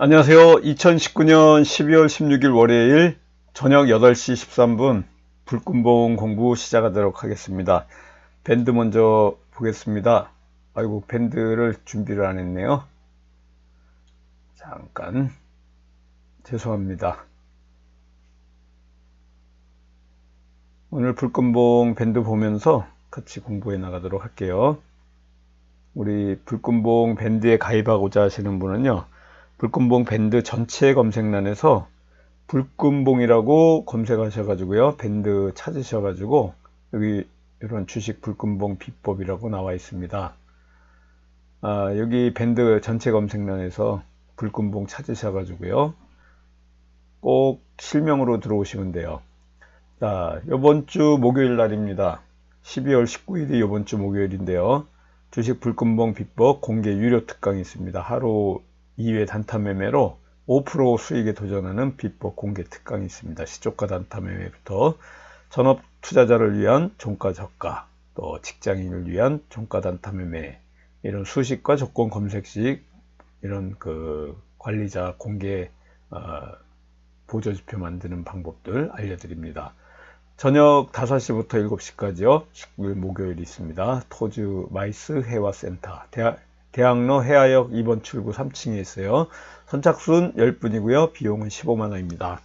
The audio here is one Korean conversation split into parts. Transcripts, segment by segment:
안녕하세요. 2019년 12월 16일 월요일 저녁 8시 13분 불금봉 공부 시작하도록 하겠습니다. 밴드 먼저 보겠습니다. 아이고 밴드를 준비를 안 했네요. 잠깐 죄송합니다. 오늘 불금봉 밴드 보면서 같이 공부해 나가도록 할게요. 우리 불금봉 밴드에 가입하고자 하시는 분은요. 불금봉 밴드 전체 검색란에서 불금봉이라고 검색하셔가지고요. 밴드 찾으셔가지고 여기 이런 주식 불금봉 비법이라고 나와 있습니다. 아, 여기 밴드 전체 검색란에서 불금봉 찾으셔가지고요. 꼭 실명으로 들어오시면 돼요. 자, 이번 주 목요일 날입니다. 12월 19일이 이번 주 목요일인데요. 주식 불금봉 비법 공개 유료 특강이 있습니다. 하루 2회 단타 매매로 5% 수익에 도전하는 비법 공개 특강이 있습니다. 시초가 단타 매매부터 전업 투자자를 위한 종가 저가, 또 직장인을 위한 종가 단타 매매, 이런 수식과 조건 검색식, 이런 그 관리자 공개 어, 보조지표 만드는 방법들 알려드립니다. 저녁 5시부터 7시까지요. 19일 목요일 있습니다. 토즈 마이스 해화센터 대학, 대학로 해화역 2번 출구 3층에 있어요. 선착순 10분이고요. 비용은 15만원입니다.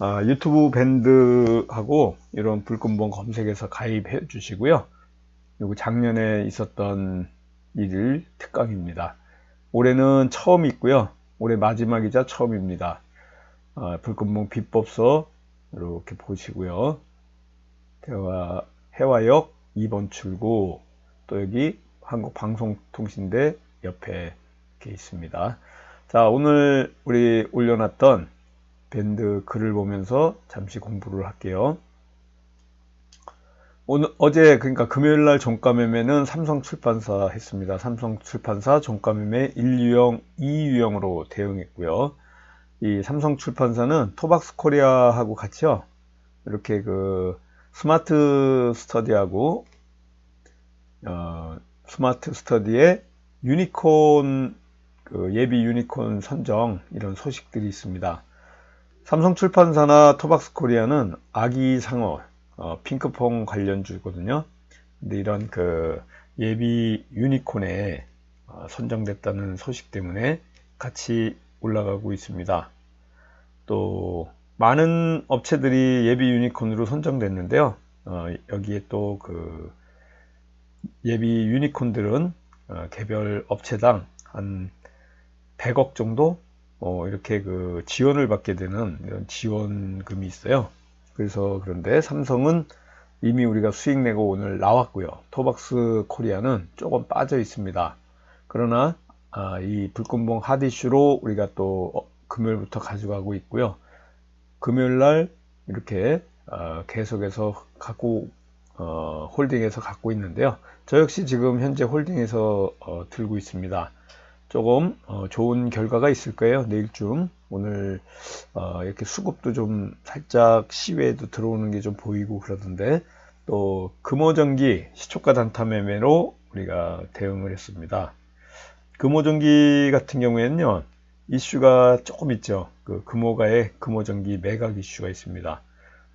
아, 유튜브 밴드하고 이런 불금봉 검색해서 가입해 주시고요. 그리고 작년에 있었던 일일 특강입니다. 올해는 처음 있고요. 올해 마지막이자 처음입니다. 아, 불금봉 비법서 이렇게 보시고요. 대화, 해화역 2번 출구 또 여기 한국방송통신대 옆에 이렇게 있습니다. 자, 오늘 우리 올려놨던 밴드 글을 보면서 잠시 공부를 할게요. 오늘 어제 그러니까 금요일 날 종가 매매는 삼성 출판사 했습니다. 삼성 출판사 종가 매매 1유형, 2유형으로 대응했고요. 이 삼성 출판사는 토박스 코리아하고 같이요. 이렇게 그 스마트 스터디하고 어, 스마트 스터디에 유니콘 그 예비 유니콘 선정 이런 소식들이 있습니다. 삼성 출판사나 토박스 코리아는 아기 상어 어, 핑크퐁 관련주거든요. 근데 이런 그 예비 유니콘에 어, 선정됐다는 소식 때문에 같이 올라가고 있습니다. 또 많은 업체들이 예비 유니콘으로 선정됐는데요. 어, 여기에 또그 예비 유니콘들은 어, 개별 업체당 한 100억 정도 어, 이렇게 그 지원을 받게 되는 이런 지원금이 있어요. 그래서 그런데 삼성은 이미 우리가 수익 내고 오늘 나왔고요. 토박스 코리아는 조금 빠져 있습니다. 그러나 아, 이 불금봉 하디슈로 우리가 또 어, 금요일부터 가져가고 있고요. 금요일 날 이렇게 어, 계속해서 갖고 어, 홀딩해서 갖고 있는데요. 저 역시 지금 현재 홀딩해서 어, 들고 있습니다. 조금 어, 좋은 결과가 있을 거예요. 내일쯤 오늘 어, 이렇게 수급도 좀 살짝 시외에도 들어오는 게 좀 보이고 그러던데 또 금호전기 시초가 단타 매매로 우리가 대응을 했습니다. 금호전기 같은 경우에는요 이슈가 조금 있죠. 그 금호가의 금호전기 매각 이슈가 있습니다.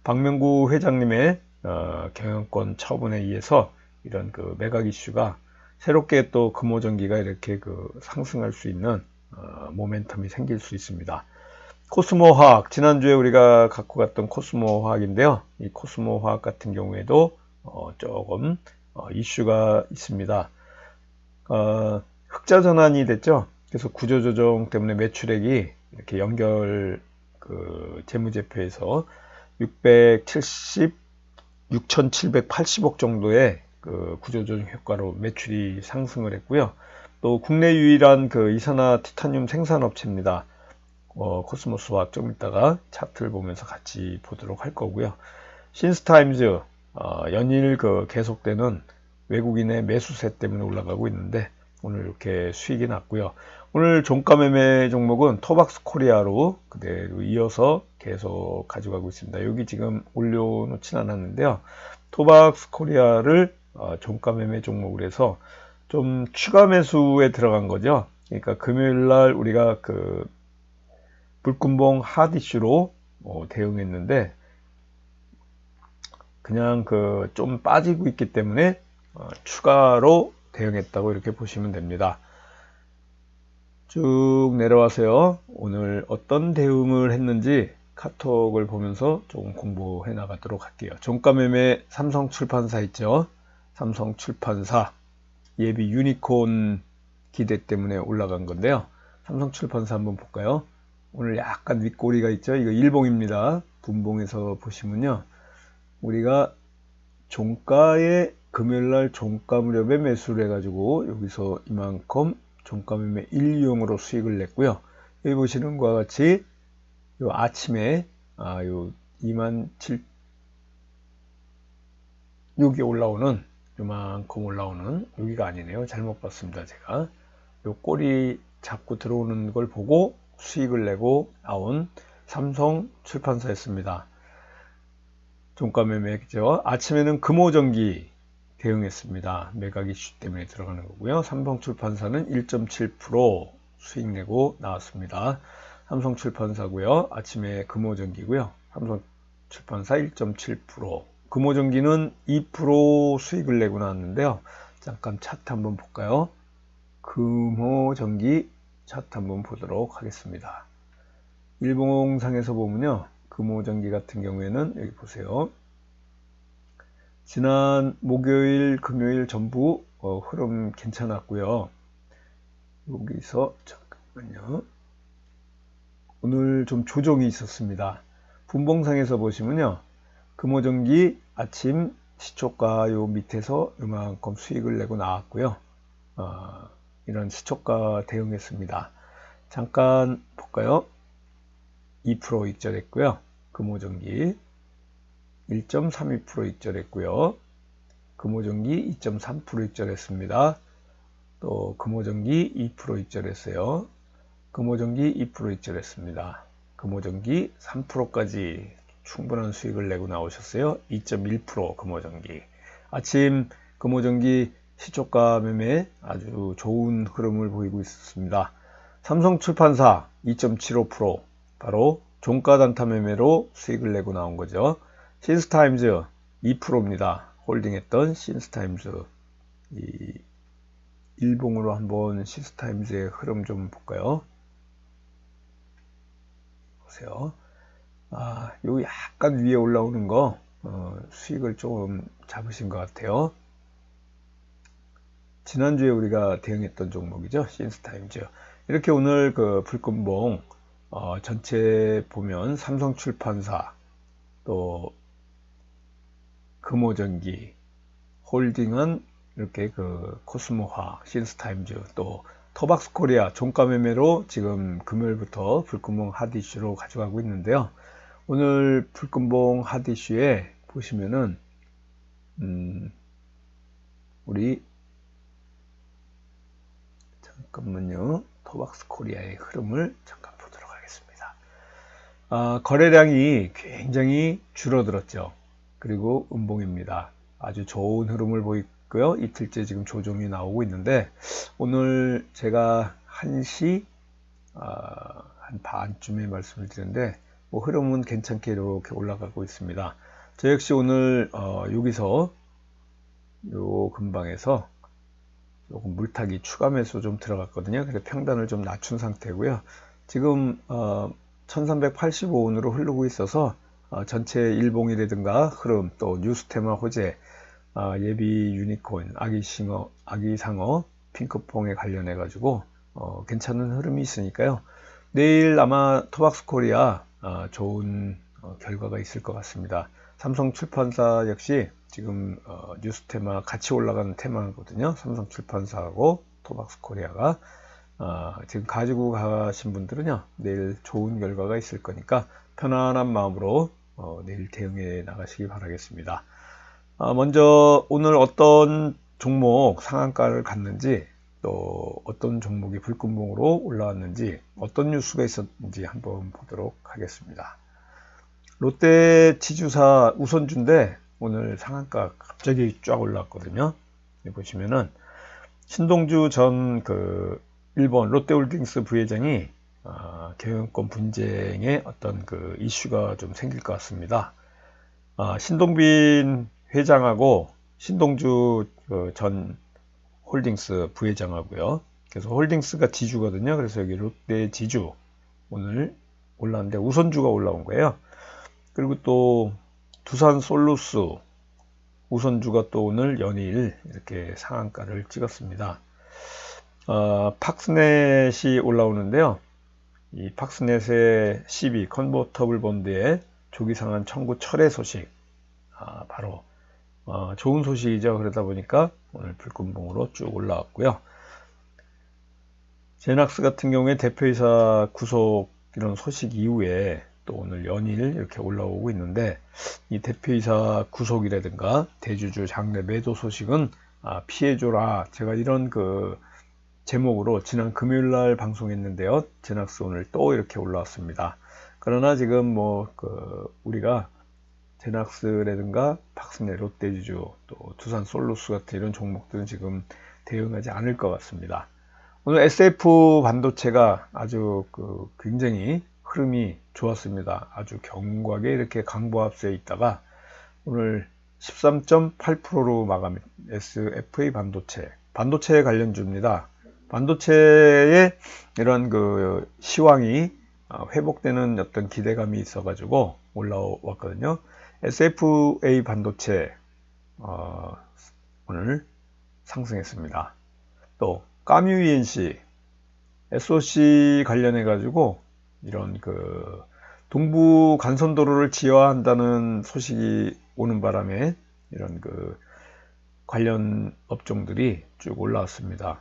박명구 회장님의 어, 경영권 처분에 의해서 이런 그 매각 이슈가 새롭게 또 금호전기가 이렇게 그 상승할 수 있는 어, 모멘텀이 생길 수 있습니다. 코스모 화학 지난주에 우리가 갖고 갔던 코스모 화학인데요. 이 코스모 화학 같은 경우에도 어, 조금 어, 이슈가 있습니다. 어, 흑자 전환이 됐죠. 그래서 구조조정 때문에 매출액이 이렇게 연결 그 재무제표에서 670 6,780억 정도의 그 구조조정 효과로 매출이 상승을 했고요. 또 국내 유일한 그 이산화 티타늄 생산업체입니다. 어, 코스모스와 좀 이따가 차트를 보면서 같이 보도록 할 거고요. 신스타임즈 어, 연일 그 계속되는 외국인의 매수세 때문에 올라가고 있는데 오늘 이렇게 수익이 났고요. 오늘 종가 매매 종목은 토박스 코리아로 그대로 이어서 계속 가져가고 있습니다. 여기 지금 올려놓진 않았는데요. 토박스 코리아를 어, 종가 매매 종목으로 해서 좀 추가 매수에 들어간 거죠. 그러니까 금요일 날 우리가 그 불금봉 핫 이슈로 어, 대응했는데 그냥 그 좀 빠지고 있기 때문에 어, 추가로 대응했다고 이렇게 보시면 됩니다. 쭉 내려와서요. 오늘 어떤 대응을 했는지 카톡을 보면서 조금 공부해 나가도록 할게요. 종가매매 삼성 출판사 있죠. 삼성 출판사 예비 유니콘 기대 때문에 올라간 건데요. 삼성 출판사 한번 볼까요? 오늘 약간 윗꼬리가 있죠. 이거 일봉입니다. 분봉에서 보시면요. 우리가 종가에 금요일날 종가 무렵에 매수를 해가지고 여기서 이만큼 종가 매매 1유형으로 수익을 냈고요. 여기 보시는 것과 같이 요 아침에 아, 요 2만 7 여기 올라오는 요만큼 올라오는 여기가 아니네요. 잘못 봤습니다. 제가 요 꼬리 잡고 들어오는 걸 보고 수익을 내고 나온 삼성 출판사였습니다. 종가 매매죠. 아침에는 금호전기 대응했습니다. 매각 이슈 때문에 들어가는 거고요. 삼성 출판사는 1.7% 수익 내고 나왔습니다. 삼성 출판사고요. 아침에 금호전기고요. 삼성 출판사 1.7% 금호전기는 2% 수익을 내고 나왔는데요. 잠깐 차트 한번 볼까요? 금호전기 차트 한번 보도록 하겠습니다. 일봉상에서 보면요. 금호전기 같은 경우에는 여기 보세요. 지난 목요일, 금요일 전부 어, 흐름 괜찮았고요. 여기서 잠깐만요. 오늘 좀 조정이 있었습니다. 분봉상에서 보시면요. 금호전기 아침 시초가 요 밑에서 이만큼 수익을 내고 나왔고요. 어, 이런 시초가 대응했습니다. 잠깐 볼까요? 2% 익절했고요. 금호전기 1.32% 익절했고요. 금호전기 2.3% 익절했습니다. 또 금호전기 2% 익절했어요. 금호전기 2% 익절했습니다. 금호전기 3%까지 충분한 수익을 내고 나오셨어요. 2.1% 금호전기. 아침 금호전기 시초가 매매 아주 좋은 흐름을 보이고 있습니다. 삼성출판사 2.75% 바로 종가 단타 매매로 수익을 내고 나온 거죠. 신스타임즈 2%입니다. 홀딩했던 신스타임즈 이 일봉으로 한번 신스타임즈의 흐름 좀 볼까요? 보세요. 아, 요 약간 위에 올라오는 거 어, 수익을 조금 잡으신 것 같아요. 지난주에 우리가 대응했던 종목이죠. 신스타임즈. 이렇게 오늘 그 불금봉 어, 전체 보면 삼성출판사 또 금호전기 홀딩은 이렇게 그 코스모화 신스타임즈 또 토박스 코리아 종가 매매로 지금 금요일부터 불금봉 하디슈로 가져가고 있는데요. 오늘 불금봉 하디슈에 보시면은 음 우리 잠깐만요. 토박스 코리아의 흐름을 잠깐 보도록 하겠습니다. 아, 거래량이 굉장히 줄어들었죠. 그리고 음봉입니다. 아주 좋은 흐름을 보이고요. 이틀째 지금 조정이 나오고 있는데 오늘 제가 1시 아, 한 반쯤에 말씀을 드렸는데 뭐 흐름은 괜찮게 이렇게 올라가고 있습니다. 저 역시 오늘 어, 여기서 요 근방에서 조금 물타기 추가 매수 좀 들어갔거든요. 그래서 평단을 좀 낮춘 상태고요. 지금 어, 1385원으로 흐르고 있어서 어, 전체 일봉이라든가 흐름 또 뉴스 테마 호재 어, 예비 유니콘 아기 싱어 아기 상어 핑크퐁에 관련해 가지고 어, 괜찮은 흐름이 있으니까요. 내일 아마 토박스 코리아 어, 좋은 어, 결과가 있을 것 같습니다. 삼성 출판사 역시 지금 어, 뉴스 테마 같이 올라가는 테마거든요. 삼성 출판사하고 토박스 코리아가 어, 지금 가지고 가신 분들은요 내일 좋은 결과가 있을 거니까 편안한 마음으로 어, 내일 대응해 나가시기 바라겠습니다. 어, 먼저 오늘 어떤 종목 상한가를 갔는지 또 어떤 종목이 불금봉으로 올라왔는지 어떤 뉴스가 있었는지 한번 보도록 하겠습니다. 롯데 지주사 우선주인데 오늘 상한가 갑자기 쫙 올랐거든요. 보시면은 신동주 전 그 일본 롯데홀딩스 부회장이 아, 경영권 분쟁의 어떤 그 이슈가 좀 생길 것 같습니다. 아, 신동빈 회장하고 신동주 그 전 홀딩스 부회장하고요. 그래서 홀딩스가 지주거든요. 그래서 여기 롯데 지주 오늘 올라왔는데 우선주가 올라온 거예요. 그리고 또 두산 솔루스 우선주가 또 오늘 연일 이렇게 상한가를 찍었습니다. 어, 팍스넷이 올라오는데요. 이 팍스넷의 12 컨버터블 본드의 조기 상한 청구 철회 소식 아, 바로 어, 좋은 소식이죠. 그러다 보니까 오늘 불금봉으로 쭉 올라왔고요. 제낙스 같은 경우에 대표이사 구속 이런 소식 이후에 또 오늘 연일 이렇게 올라오고 있는데 이 대표이사 구속이라든가 대주주 장래 매도 소식은 아, 피해줘라 제가 이런 그 제목으로 지난 금요일 날 방송했는데요 제낙스 오늘 또 이렇게 올라왔습니다 그러나 지금 뭐 그 우리가 제낙스라든가 박스네 롯데주주 또 두산 솔루스 같은 이런 종목들은 지금 대응하지 않을 것 같습니다 오늘 SF 반도체가 아주 그 굉장히 흐름이 좋았습니다. 아주 경곽에 이렇게 강보합세에 있다가 오늘 13.8%로 마감 SFA 반도체 반도체 관련주입니다. 반도체에 이런 그 시황이 어, 회복되는 어떤 기대감이 있어가지고 올라왔거든요. SFA 반도체 어, 오늘 상승했습니다. 또 까뮤 ENC SOC 관련해 가지고 이런 그 동부 간선도로를 지어한다는 소식이 오는 바람에 이런 그 관련 업종들이 쭉 올라왔습니다.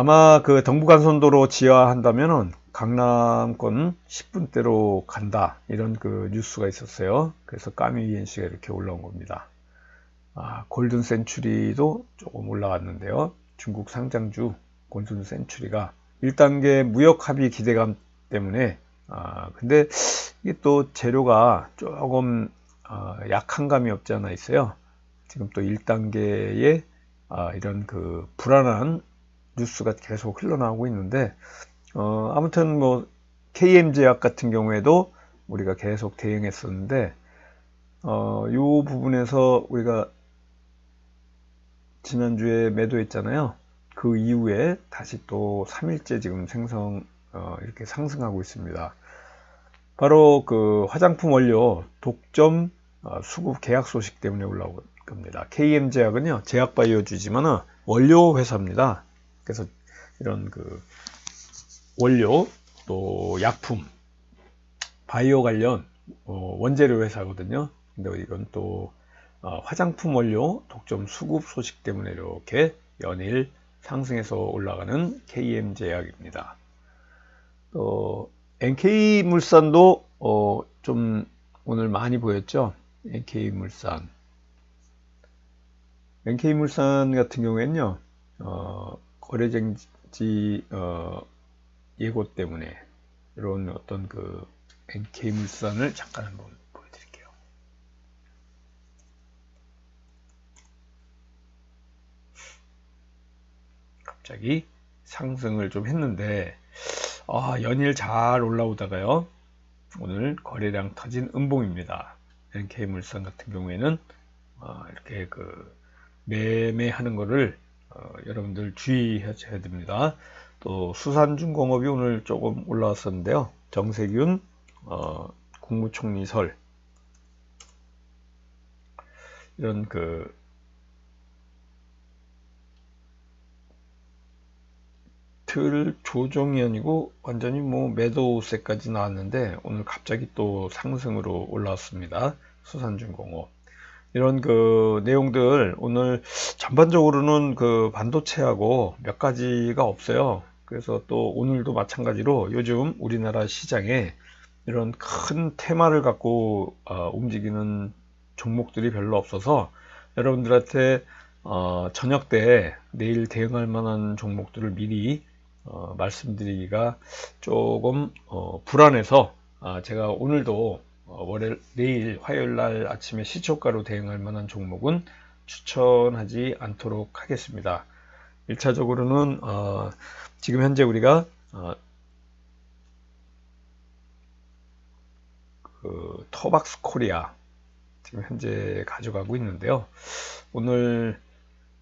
아마 그 동부 간선도로 지어한다면은 강남권 10분대로 간다 이런 그 뉴스가 있었어요. 그래서 까미 ENC가 이렇게 올라온 겁니다. 아, 골든 센츄리도 조금 올라갔는데요. 중국 상장주 골든 센츄리가 1단계 무역 합의 기대감 때문에 아 근데 이게 또 재료가 조금 아, 약한 감이 없지 않아 있어요. 지금 또 1단계에 아, 이런 그 불안한 뉴스가 계속 흘러나오고 있는데 어, 아무튼 뭐 KM 제약 같은 경우에도 우리가 계속 대응했었는데 어, 이 부분에서 우리가 지난주에 매도했잖아요. 그 이후에 다시 또 3일째 지금 생성 어, 이렇게 상승하고 있습니다. 바로 그 화장품 원료 독점 어, 수급 계약 소식 때문에 올라온 겁니다. KM 제약은요 제약 바이오주지만은 원료 회사입니다. 그래서 이런 그 원료 또 약품 바이오 관련 어, 원재료 회사거든요. 근데 이건 또 어, 화장품 원료 독점 수급 소식 때문에 이렇게 연일 상승해서 올라가는 KM 제약입니다. 또 NK 물산도 어, 좀 오늘 많이 보였죠. NK 물산. NK 물산 같은 경우에는요, 어, 거래쟁지 어, 예고 때문에 이런 어떤 그 NK 물산을 잠깐 한번 보여드릴게요. 갑자기 상승을 좀 했는데 아, 연일 잘 올라오다가요. 오늘 거래량 터진 음봉입니다. NK물산 같은 경우에는 어, 이렇게 그 매매하는 거를 어, 여러분들 주의하셔야 됩니다. 또 수산중공업이 오늘 조금 올라왔었는데요. 정세균 어, 국무총리설 이런 그 틀 조정이 아니고 완전히 뭐 매도세까지 나왔는데 오늘 갑자기 또 상승으로 올라왔습니다. 수산중공업 이런 그 내용들 오늘 전반적으로는 그 반도체하고 몇 가지가 없어요. 그래서 또 오늘도 마찬가지로 요즘 우리나라 시장에 이런 큰 테마를 갖고 어, 움직이는 종목들이 별로 없어서 여러분들한테 어, 저녁 때 내일 대응할 만한 종목들을 미리 어, 말씀드리기가 조금 어, 불안해서 아, 제가 오늘도 어, 월요일 내일 화요일 날 아침에 시초가로 대응할 만한 종목은 추천하지 않도록 하겠습니다. 1차적으로는 어, 지금 현재 우리가 어, 그 터박스 코리아 지금 현재 가져가고 있는데요. 오늘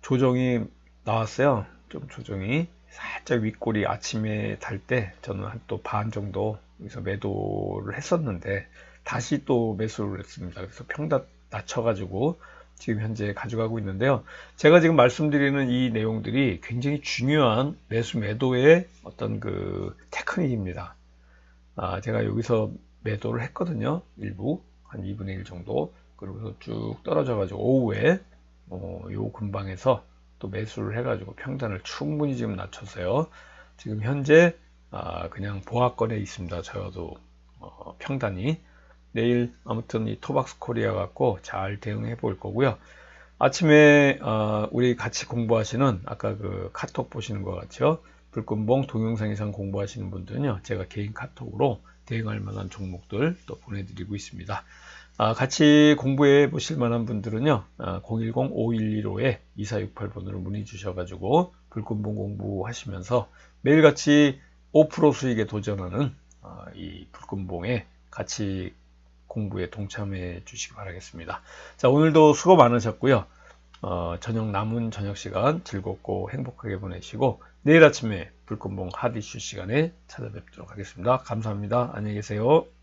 조정이 나왔어요. 좀 조정이 살짝 윗골이 아침에 달 때 저는 한 또 반 정도 여기서 매도를 했었는데 다시 또 매수를 했습니다. 그래서 평단 낮춰가지고 지금 현재 가져가고 있는데요. 제가 지금 말씀드리는 이 내용들이 굉장히 중요한 매수 매도의 어떤 그 테크닉입니다. 아, 제가 여기서 매도를 했거든요. 일부 한 2분의 1 정도. 그러고서 쭉 떨어져가지고 오후에 어, 요 근방에서 또 매수를 해가지고 평단을 충분히 지금 낮췄어요. 지금 현재 아, 그냥 보합권에 있습니다. 저도 어, 평단이 내일 아무튼 이 토박스 코리아 갖고 잘 대응해 볼 거고요. 아침에 어, 우리 같이 공부하시는 아까 그 카톡 보시는 것 같죠? 불금봉 동영상 이상 공부하시는 분들은요, 제가 개인 카톡으로 대응할 만한 종목들 또 보내드리고 있습니다. 아, 같이 공부해 보실 만한 분들은요, 아, 010-5115-2468번으로 문의 주셔가지고 불금봉 공부하시면서 매일같이 5% 수익에 도전하는 아, 이 불금봉에 같이 공부에 동참해 주시기 바라겠습니다. 자, 오늘도 수고 많으셨고요. 어, 저녁 남은 저녁 시간 즐겁고 행복하게 보내시고 내일 아침에 불금봉 하디슈 시간에 찾아뵙도록 하겠습니다. 감사합니다. 안녕히 계세요.